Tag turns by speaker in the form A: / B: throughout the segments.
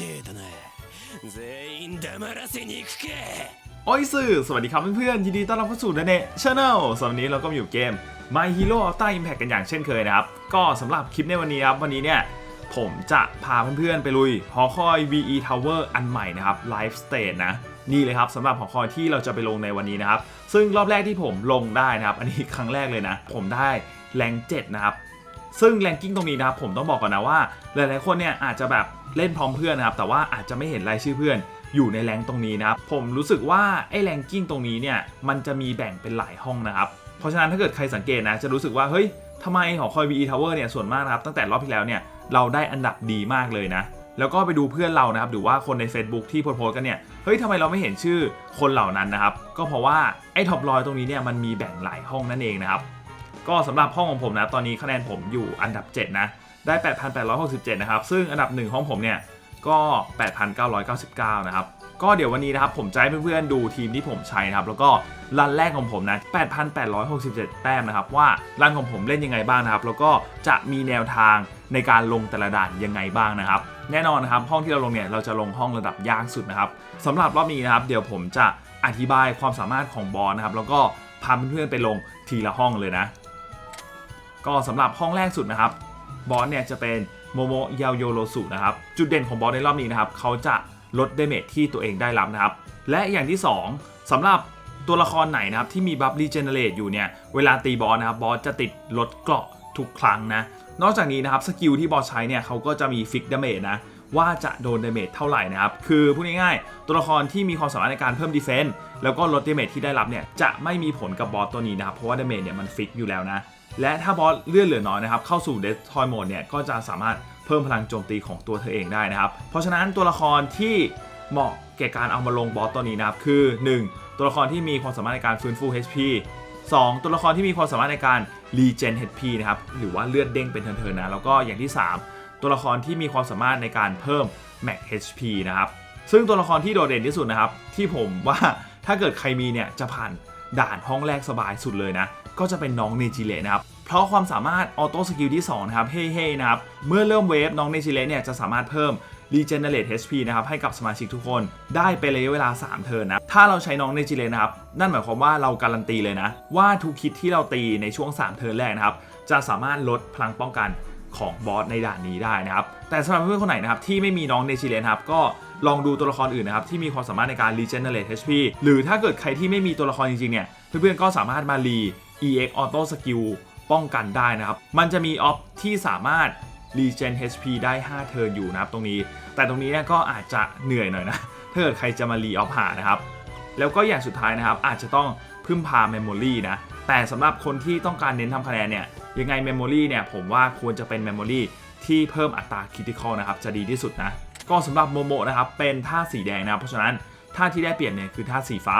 A: てえだな全員黙らせに行くか
B: โอ้ยสื่อสวัสดีครับเพื่อนๆยินดีต้อนรับเข้าสู่เดเน่ชาแนลสำหรับวันนี้เราก็มาอยู่เกม My Hero Ultra Impact กันอย่างเช่นเคยนะครับ ก็สำหรับคลิปในวันนี้ครับ วันนี้เนี่ย ผมจะพาเพื่อนๆ ไปลุยหอคอย VE Tower อันใหม่นะครับ Live Stage นะ นี่เลยครับสำหรับหอคอยที่เราจะไปลงในวันนี้นะครับ ซึ่งรอบแรกที่ผมลงได้นะครับ อันนี้ครั้งแรกเลยนะ ผมได้แรง7นะครับ ซึ่งแรงกิ้งตรงนี้นะครับผมต้องบอกก่อนนะว่าหลายๆคนเนี่ยอาจจะแบบเล่นพร้อมเพื่อนนะครับแต่ว่าอาจจะไม่เห็นรายชื่อเพื่อนอยู่ในแรงตรงนี้นะครับผมรู้สึกว่าไอ้แรงกิ้งตรงนี้เนี่ยมันจะมีแบ่งเป็นหลายห้องนะครับเพราะฉะนั้นถ้าเกิดใครสังเกตนะจะรู้สึกว่าเฮ้ยทำไมหอคอย VE Tower เนี่ยส่วนมากนะครับตั้งแต่รอบที่แล้วเนี่ยเราได้อันดับดีมากเลยนะ แล้วก็ไปดูเพื่อนเรานะครับหรือว่าคนใน Facebook ที่โพสต์กันเนี่ยเฮ้ยทำไมเราไม่เห็นชื่อคนเหล่านั้นนะครับก็เพราะว่าไอ้ท็อปรอยตรงนี้เนี่ยมันมีแบ่งหลายห้องนั่นเองนะครับ ก็สำหรับห้องของผมนะตอนนี้คะแนนผมอยู่อันดับ 7 นะ ได้ 8,867 นะครับ ซึ่งอันดับ 1 ของผมเนี่ยก็ 8,999 นะครับ ก็เดี๋ยววันนี้นะครับผมจะให้เพื่อนๆดูทีมที่ผมใช้นะครับ แล้วก็รันแรกของผมนะ 8,867 แต้มนะครับ ว่ารันของผมเล่นยังไงบ้างนะครับ แล้วก็จะมีแนวทางในการลงแต่ละด่านยังไงบ้างนะครับ แน่นอนนะครับห้องที่เราลงเนี่ยเราจะลงห้องระดับยากสุดนะครับสำหรับรอบนี้นะครับ เดี๋ยวผมจะอธิบายความสามารถของบอสนะครับ แล้วก็พาเพื่อนๆไปลงทีละห้องเลยนะ ก็สำหรับห้องแรกสุดนะครับบอสเนี่ยจะเป็นโมโมยาโยโรสุนะครับจุดเด่นของบอสในรอบนี้นะครับเขาจะลดเดเมจที่ตัวเองได้รับนะครับ และอย่างที่ 2สำหรับตัวละครไหนนะครับที่มีบัฟรีเจเนเรตอยู่เนี่ยเวลาตีบอสนะครับบอสจะติดลดเกราะทุกครั้งนะนอกจากนี้นะครับสกิลที่บอสใช้เนี่ยเขาก็จะมีฟิกเดเมจนะว่าจะโดนเดเมจเท่าไหร่นะครับ คือพูดง่ายๆตัวละครที่มีความสามารถในการเพิ่มดีเฟนต์แล้วก็ลดเดเมจที่ได้รับเนี่ยจะไม่มีผลกับบอสตัวนี้นะครับ เพราะว่าเดเมจเนี่ยมันฟิกอยู่แล้วนะ และถ้าบอสเลื่อนเหลือน้อยนะครับเข้าสู่เดสทอยโหมดเนี่ยก็จะสามารถเพิ่มพลังโจมตีของตัวเธอเองได้นะครับ เพราะฉะนั้นตัวละครที่เหมาะแก่การเอามาลงบอสตัวนี้นะครับคือ 1. ตัวละครที่มีความสามารถในการฟื้นฟู HP 2. ตัวละครที่มีความสามารถในการรีเจน HP นะครับหรือว่าเลือดเด้งเป็นเทินๆนะแล้วก็อย่างที่ 3 ตัวละครที่มีความสามารถในการเพิ่ม Max HP นะครับซึ่งตัวละครที่โดดเด่นที่สุดนะครับที่ผมว่าถ้าเกิดใครมีเนี่ยจะผ่าน ด่านห้องแรกสบายสุดเลยนะ ก็จะเป็นน้องเนจิเลนะครับเพราะความสามารถออโต้สกิลที่2นะครับเฮ้เฮ้นะครับ เมื่อเริ่มเวฟน้องเนจิเลเนี่ยจะสามารถเพิ่ม Regenerate HP นะครับให้กับสมาชิกทุกคนได้เป็นระยะเวลา 3 เทิร์นนะ ถ้าเราใช้น้องเนจิเลนะครับ นั่นหมายความว่าเราการันตีเลยนะ ว่าทุกคิดที่เราตีในช่วง 3 เทิร์นแรกนะครับ จะสามารถลดพลังป้องกันของบอสในด่านนี้ได้นะครับ แต่สำหรับเพื่อนคนไหนนะครับที่ไม่มีน้องเนจิเลนะครับก็ ลองดูตัวละครอื่นนะครับที่มีความสามารถในการ Regenerate HP หรือถ้าเกิดใครที่ไม่มีตัวละครจริงๆเนี่ยเพื่อนๆก็สามารถมารี EX Auto Skill ป้องกันได้นะครับ มันจะมีออฟที่สามารถ Regen HP ได้ 5 เทิร์นอยู่นะครับตรงนี้ แต่ตรงนี้เนี่ยก็อาจจะเหนื่อยหน่อยนะถ้าเกิดใครจะมารีออฟหานะครับ แล้วก็อย่างสุดท้ายนะครับ อาจจะต้องพึ่งพา Memory นะ แต่สำหรับคนที่ต้องการเน้นทำคะแนนเนี่ย ยังไง Memory เนี่ยผมว่าควรจะเป็น Memory ที่เพิ่มอัตรา Critical นะครับจะดีที่สุดนะ ก็สำหรับโมโมนะครับเป็นท่าสีแดงนะครับเพราะฉะนั้นท่าที่ได้เปรียบเนี่ยคือท่าสีฟ้า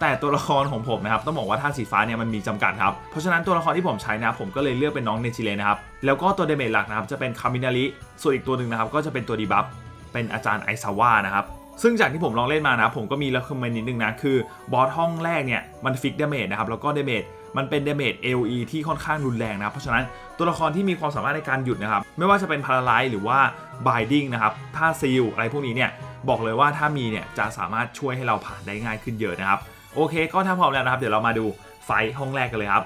B: แต่ตัวละครของผมนะครับต้องบอกว่าท่าสีฟ้าเนี่ยมันมีจำกัดครับเพราะฉะนั้นตัวละครที่ผมใช้นะครับผมก็เลยเลือกเป็นน้องเนจิเลนะครับแล้วก็ตัวเดเมจหลักนะครับจะเป็นคามินาริส่วนอีกตัวหนึ่งนะครับก็จะเป็นตัวดีบัฟเป็นอาจารย์ไอซาวะนะครับซึ่งจากที่ผมลองเล่นมานะผมก็มีแล้วคอมเมนต์นิดนึงนะคือบอสห้องแรกเนี่ยมันฟิกเดเมจนะครับแล้วก็เดเมจมันเป็นเดเมจ AOE ที่ค่อนข้างรุนแรงนะเพราะฉะนั้นตัวละครที่มีความสามารถในการหยุดนะครับ ไม่ว่าจะเป็นพาราไลหรือว่าบายดิ้งนะครับท่าซีลอะไรพวกนี้เนี่ยบอกเลยว่าถ้ามีเนี่ยจะสามารถช่วยให้เราผ่านได้ง่ายขึ้นเยอะนะครับ โอเคก็ถ้าพร้อมแล้วนะครับ เดี๋ยวเรามาดูไฟห้องแรกกันเลยครับ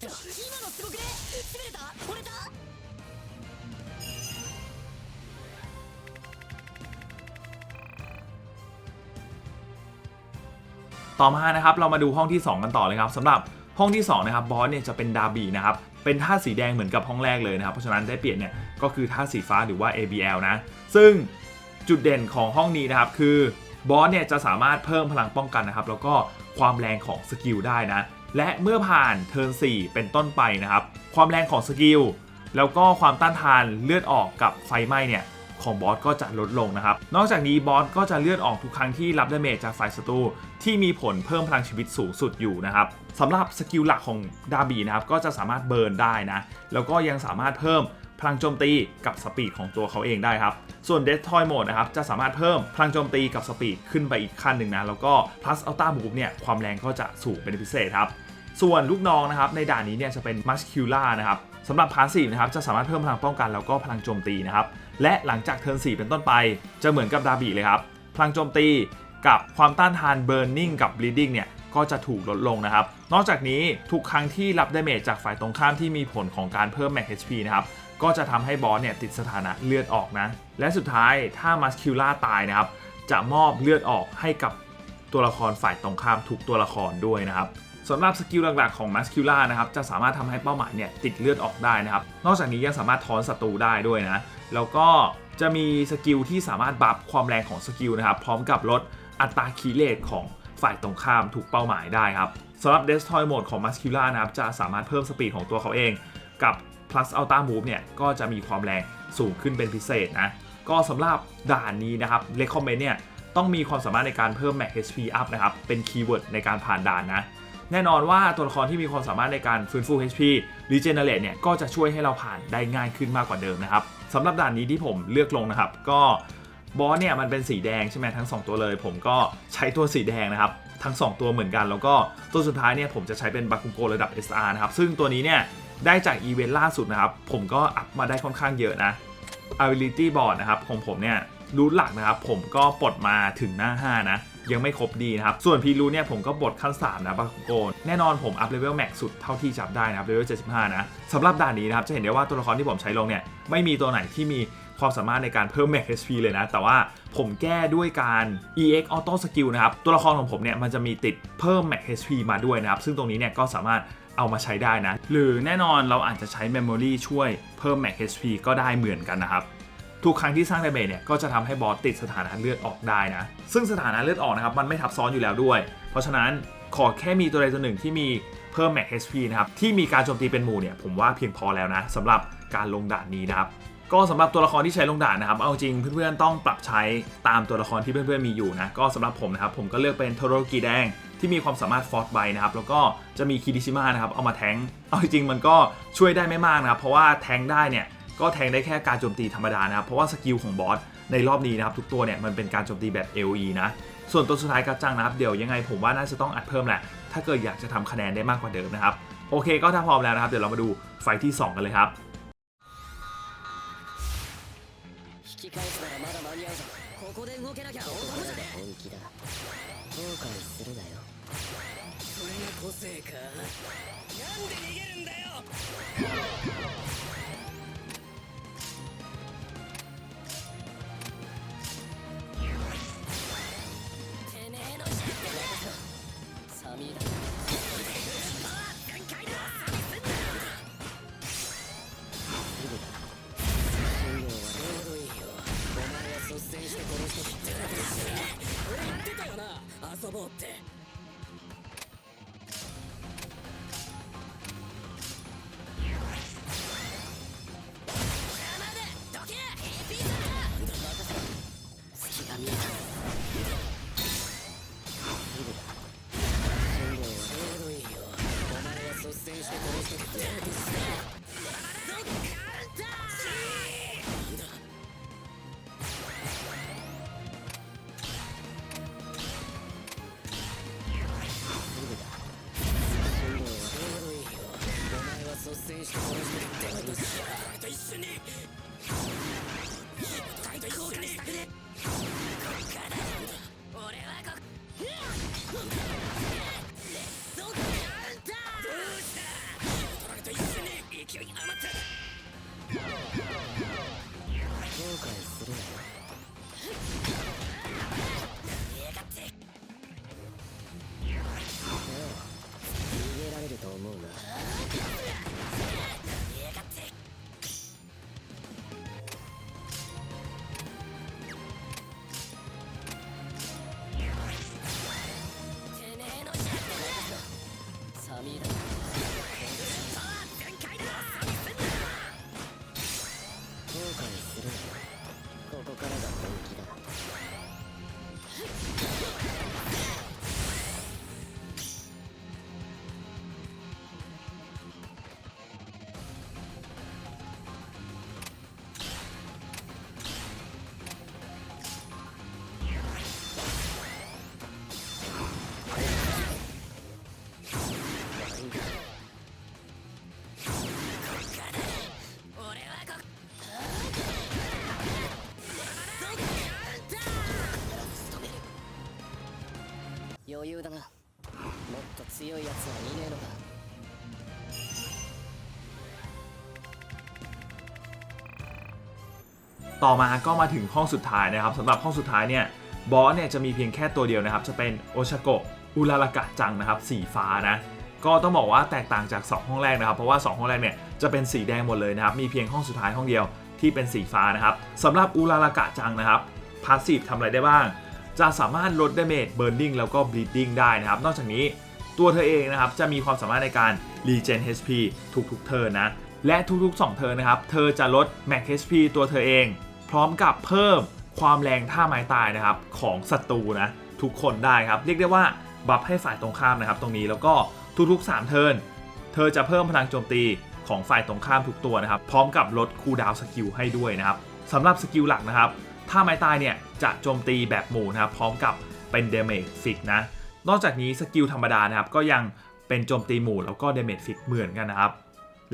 C: 今のすごくねしびれた折れた
B: ต่อมานะครับเรามาดูห้องที่ 2 กันต่อเลยครับสำหรับห้องที่2นะครับบอสเนี่ยจะเป็นดาร์บีนะครับเป็นท่าสีแดงเหมือนกับห้องแรกเลยนะครับเพราะฉะนั้นได้เปลี่ยนเนี่ยก็คือท่าสีฟ้าหรือว่า ABL นะ ซึ่งจุดเด่นของห้องนี้นะครับคือบอสเนี่ยจะสามารถเพิ่มพลังป้องกันนะครับ แล้วก็ความแรงของสกิลได้นะ และเมื่อผ่านเทิร์น4 เป็นต้นไปนะครับ ความแรงของสกิล แล้วก็ความต้านทานเลือดออกกับไฟไหม้เนี่ยของบอสก็จะลดลงนะครับ นอกจากนี้บอสก็จะเลือดออกทุกครั้งที่รับดาเมจจากฝ่ายศัตรูที่มีผลเพิ่มพลังชีวิตสูงสุดอยู่นะครับสำหรับสกิลหลักของดาบีนะครับก็จะสามารถเบิร์นได้นะ แล้วก็ยังสามารถเพิ่ม พลังโจมตีกับสปีดของตัวเขาเองได้ครับ ส่วน Death Toy Mode นะครับจะสามารถเพิ่มพลังโจมตีกับสปีดขึ้นไปอีกขั้นหนึ่งนะแล้วก็ plus Ultra Move เนี่ยความแรงก็จะสูงเป็นพิเศษครับส่วนลูกน้องนะครับในด่านนี้เนี่ยจะเป็น Muscula นะครับสำหรับพาสซีฟนะครับจะสามารถเพิ่มพลังป้องกันแล้วก็พลังโจมตีนะครับและหลังจากเทิร์น4เป็นต้นไป จะเหมือนกับดาบีเลยครับพลังโจมตีกับความต้านทาน Burning กับ Bleeding เนี่ยก็จะถูกลดลงนะครับ นอกจากนี้ทุกครั้งที่รับดาเมจจากฝ่ายตรงข้ามที่มีผลของการเพิ่ม Max HP นะครับ ก็จะทำให้บอสเนี่ยติดสถานะเลือดออกนะ และสุดท้ายถ้า Muscular ตายนะครับ จะมอบเลือดออกให้กับตัวละครฝ่ายตรงข้ามทุกตัวละครด้วยนะครับสำหรับสกิลหลักๆของ Muscula นะครับจะสามารถทำให้เป้าหมายเนี่ยติดเลือดออกได้นะครับ นอกจากนี้ยังสามารถถอนศัตรูได้ด้วยนะ แล้วก็จะมีสกิลที่สามารถบัฟความแรงของสกิลนะครับ พร้อมกับลดอัตราคีเลตของฝ่ายตรงข้ามถูกเป้าหมายได้ครับสำหรับ Destroy Mode ของ Muscula นะครับจะสามารถเพิ่มสปีดของตัวเขาเอง กับ plus Ultra Move เนี่ยก็จะมีความแรงสูงขึ้นเป็นพิเศษนะ ก็สำหรับด่านนี้นะครับ Recommend เนี่ยต้องมีความสามารถในการเพิ่ม Max HP up นะครับเป็นคีย์เวิร์ดในการผ่านด่านนะแน่นอนว่าตัวละครที่มีความสามารถในการฟื้นฟู HP Regenerate เนี่ยก็จะช่วยให้เราผ่านได้ง่ายขึ้นมากกว่าเดิมนะครับสำหรับด่านนี้ที่ผมเลือกลงนะครับ ก็บอสเนี่ยมันเป็นสีแดงใช่ไหมทั้ง 2 ตัวเลย ผมก็ใช้ตัวสีแดงนะครับ ทั้ง 2 ตัวเหมือนกัน แล้วก็ตัวสุดท้ายเนี่ยผมจะใช้เป็นบาคุโกระดับ SR นะครับ ซึ่งตัวนี้เนี่ย ได้จากอีเวนต์ล่าสุดนะครับ ผมก็อัพมาได้ค่อนข้างเยอะนะ ability board นะครับของผมเนี่ยรูทหลักนะครับ ผมก็ปลดมาถึงหน้า 5 นะ ยังไม่ครบดีนะครับ ส่วนพีรูเนี่ยผมก็ปลดขั้น 3 นะบาคุโกนแน่นอนผมอัพเลเวลแม็กสุดเท่าที่จับได้นะครับเลเวล75 นะสำหรับด่านนี้นะครับ จะเห็นได้ว่าตัวละครที่ผมใช้ลงเนี่ยไม่มีตัวไหนที่มีความสามารถในการเพิ่ม Max HP เลยนะ แต่ว่าผมแก้ด้วยการ EX Auto Skill นะครับ ตัวละครของผมเนี่ยมันจะมีติดเพิ่ม Max HP มาด้วยนะครับ ซึ่งตรงนี้เนี่ยก็สามารถ เอามาใช้ได้นะ หรือแน่นอนเราอาจจะใช้ Memory ช่วยเพิ่ม Max HP ก็ได้เหมือนกันนะครับ ทุกครั้งที่สร้างดาเมจเนี่ยก็จะทำให้บอสติดสถานะเลือดออกได้นะ ซึ่งสถานะเลือดออกนะครับมันไม่ทับซ้อนอยู่แล้วด้วย เพราะฉะนั้นขอแค่มีตัวใดตัวหนึ่งที่มีเพิ่ม Max HP นะครับที่มีการโจมตีเป็นหมู่เนี่ยผมว่าเพียงพอแล้วนะสำหรับการลงด่านนี้นะครับ ก็สำหรับตัวละครที่ใช้ลงด่านนะครับ เอาจริงเพื่อนๆต้องปรับใช้ตามตัวละครที่เพื่อนๆมีอยู่นะ ก็สำหรับผมนะครับผมก็เลือกเป็นโทโรกิแดงที่มีความสามารถฟอร์ b ไบนะครับ แล้วก็จะมีคิดิชิมะนะครับ เอามาแทง เอาจริงมันก็ช่วยได้ไม่มากนะครับ เพราะว่าแทงได้เนี่ยก็แทงได้แค่การโจมตีธรรมดานะครับ เพราะว่าสกิลของบอสในรอบนี้นะครับทุกตัวเนี่ยมันเป็นการโจมตีแบบ AOE นะ ส่วนตัวสุดท้ายกัจจังนะครับเดี๋ยวยังไงผมว่าน่าจะต้องอัดเพิ่มแหละ ถ้าเกิดอยากจะทำคะแนนได้มากกว่าเดิมนะครับ โอเคก็ถ้าพร้อมแล้วนะครับ เดี๋ยวเรามาดูไฟที่ 2 กันเลยครับ
A: き返すならまだ間に合うぞ。ここで動けなきゃ男じゃね本気だ。後悔するなよ。それが個性か。なんで逃げるんだよ。
C: てめえのシステム
A: サミーだ
C: 遊ぼ
A: うって。んして殺してと一緒に交換しねと強いやつはいねえのか
B: ต่อมาก็มาถึงห้องสุดท้ายนะครับสำหรับห้องสุดท้ายเนี่ยบอสเนี่ยจะมีเพียงแค่ตัวเดียวนะครับ จะเป็นโอชาโกะอุรารากะจังนะครับสีฟ้านะ ก็ต้องบอกว่าแตกต่างจาก 2 ห้องแรกนะครับ เพราะว่า 2 ห้องแรกเนี่ยจะเป็นสีแดงหมดเลยนะครับ มีเพียงห้องสุดท้ายห้องเดียวที่เป็นสีฟ้านะครับสำหรับอุรารากะจังนะครับพาสซีฟทำอะไรได้บ้าง จะสามารถลดดาเมจเบิร์นดิ้งแล้วก็บลีดดิ้งได้นะครับ นอกจากนี้ ตัวเธอเองนะครับ จะมีความสามารถในการรีเจน HP ทุกๆเทิร์นะ และทุกๆ 2เทิร์นะครับ เธอจะลด Max HP ตัวเธอเอง พร้อมกับเพิ่มความแรงท่าไม้ตายนะครับ ของศัตรูนะ ทุกคนได้ครับ เรียกได้ว่าบัฟให้ฝ่ายตรงข้ามนะครับ ตรงนี้แล้วก็ทุกๆ 3 เทิร์นเธอจะเพิ่มพลังโจมตีของฝ่ายตรงข้ามทุกตัวนะครับ พร้อมกับลดคูลดาวสกิลให้ด้วยนะครับสำหรับสกิลหลักนะครับท่าไม้ตายเนี่ยจะโจมตีแบบหมู่นะครับ พร้อมกับเป็นเดเมจฟิกนะ นอกจากนี้สกิลธรรมดานะครับ ก็ยังเป็นโจมตีหมู่แล้วก็เดเมจฟิกเหมือนกันนะครับ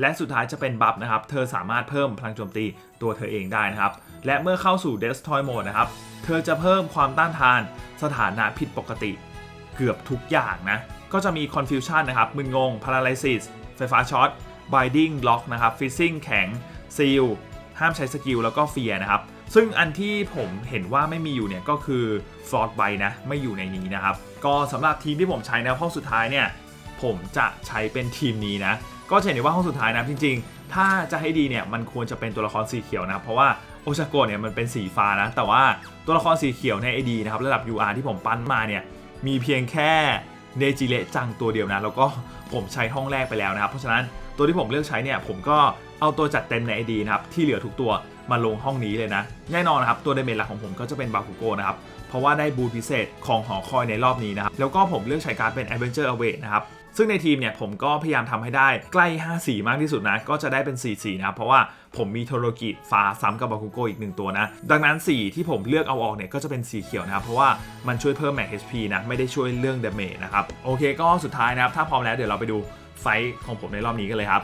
B: และสุดท้ายจะเป็นบัฟนะครับ เธอสามารถเพิ่มพลังโจมตีตัวเธอเองได้นะครับ และเมื่อเข้าสู่ Destroy Mode นะครับ เธอจะเพิ่มความต้านทานสถานะผิดปกติ เกือบทุกอย่างนะ ก็จะมี Confusion นะครับ มึนงง Paralysis ไฟฟ้าช็อต Binding Lock นะครับ Freezing แข็ง Seal ห้ามใช้สกิลแล้วก็เฟียนะครับ ซึ่งอันที่ผมเห็นว่าไม่มีอยู่เนี่ยก็คือ Frost Bite นะไม่อยู่ในนี้นะครับ ก็สำหรับทีมที่ผมใช้ในห้องสุดท้ายเนี่ยผมจะใช้เป็นทีมนี้นะ ก็จะเห็นได้ว่าห้องสุดท้ายนะจริง ๆ ถ้าจะให้ดีเนี่ยมันควรจะเป็นตัวละครสีเขียวนะเพราะว่าโอชาโกะเนี่ยมันเป็นสีฟ้านะแต่ว่าตัวละครสีเขียวใน AD นะครับระดับ UR ที่ผมปั้นมาเนี่ยมีเพียงแค่เนจิเระจังตัวเดียวนะแล้วก็ผมใช้ห้องแรกไปแล้วนะครับ เพราะฉะนั้นตัวที่ผมเลือกใช้เนี่ยผมก็เอาตัวจัดเต็มใน AD นะครับที่เหลือทุกตัว มาลงห้องนี้เลยนะ แน่นอนนะครับตัวเดเมจหลักของผมก็จะเป็นบาคุโกนะครับ เพราะว่าได้บูพิเศษของหอคอยในรอบนี้นะครับ แล้วก็ผมเลือกใช้การเป็น Adventure Away นะครับซึ่งในทีมเนี่ยผมก็พยายามทำให้ได้ใกล้ 5 สีมากที่สุดนะ ก็จะได้เป็น 4 สีนะครับ เพราะว่าผมมีโทโรกิฟ้าซ้ำกับบาคุโกอีกหนึ่งตัวนะ ดังนั้นสีที่ผมเลือกเอาออกเนี่ยก็จะเป็นสีเขียวนะครับ เพราะว่ามันช่วยเพิ่ม Max HP นะไม่ได้ช่วยเรื่องเดเมจนะครับ โอเคก็สุดท้ายนะครับ ถ้าพร้อมแล้วเดี๋ยวเราไปดูไฟของผมในรอบนี้กันเลยครับ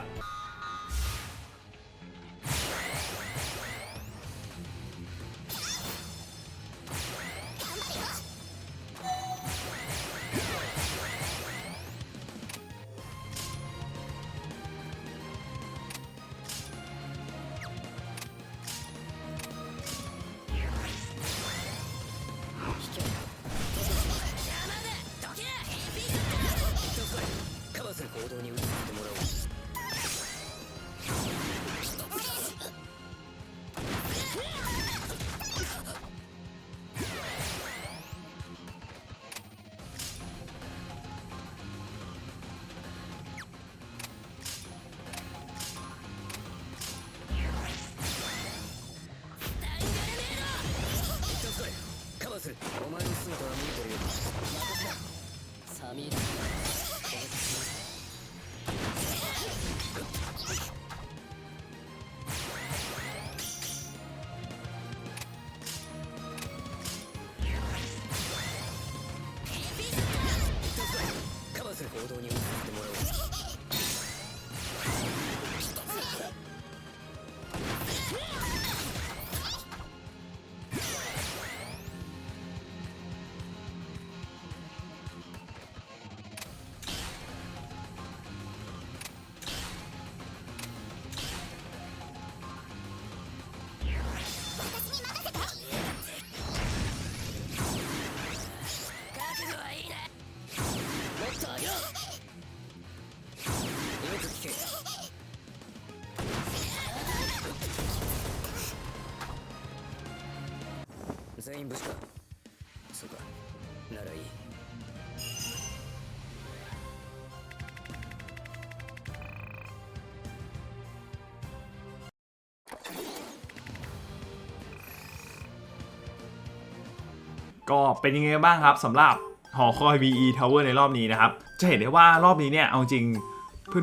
B: ก็เป็นยังไงบ้างครับสำหรับหอคอย VE Tower ในรอบนี้นะครับ จะเห็นได้ว่ารอบนี้เนี่ยเอาจริง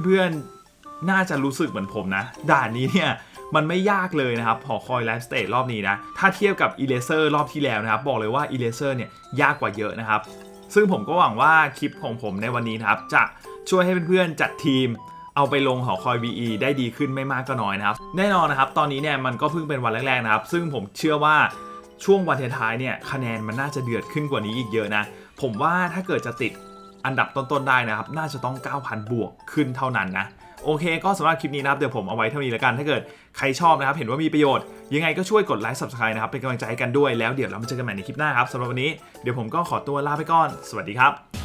B: เพื่อนๆน่าจะรู้สึกเหมือนผมนะ ด่านนี้เนี่ยมันไม่ยากเลยนะครับหอคอยไลฟ์สเตจรอบนี้นะ ถ้าเทียบกับ e r a s e r รอบที่แล้วนะครับ บอกเลยว่า e r a s e r เนี่ยยากกว่าเยอะนะครับ ซึ่งผมก็หวังว่าคลิปของผมในวันนี้นะครับ จะช่วยให้เพื่อนๆจัดทีมเอาไปลงหอคอย VE ได้ดีขึ้นไม่มากก็น้อยนะครับ แน่นอนนะครับ ตอนนี้เนี่ยมันก็เพิ่งเป็นวันแรกๆนะครับ ซึ่งผมเชื่อว่า ช่วงวันท้ายๆเนี่ยคะแนนมันน่าจะเดือดขึ้นกว่านี้อีกเยอะนะ ผมว่าถ้าเกิดจะติดอันดับต้นๆได้นะครับ น่าจะต้อง 9,000 บวกขึ้นเท่านั้นนะ โอเค ก็สำหรับคลิปนี้นะครับ เดี๋ยวผมเอาไว้เท่านี้แล้วกัน ถ้าเกิดใครชอบนะครับ เห็นว่ามีประโยชน์ ยังไงก็ช่วยกดไลค์ subscribe นะครับ เป็นกำลังใจให้กันด้วย แล้วเดี๋ยวเรามาเจอกันใหม่ในคลิปหน้าครับสำหรับวันนี้ เดี๋ยวผมก็ขอตัวลาไปก่อน สวัสดีครับ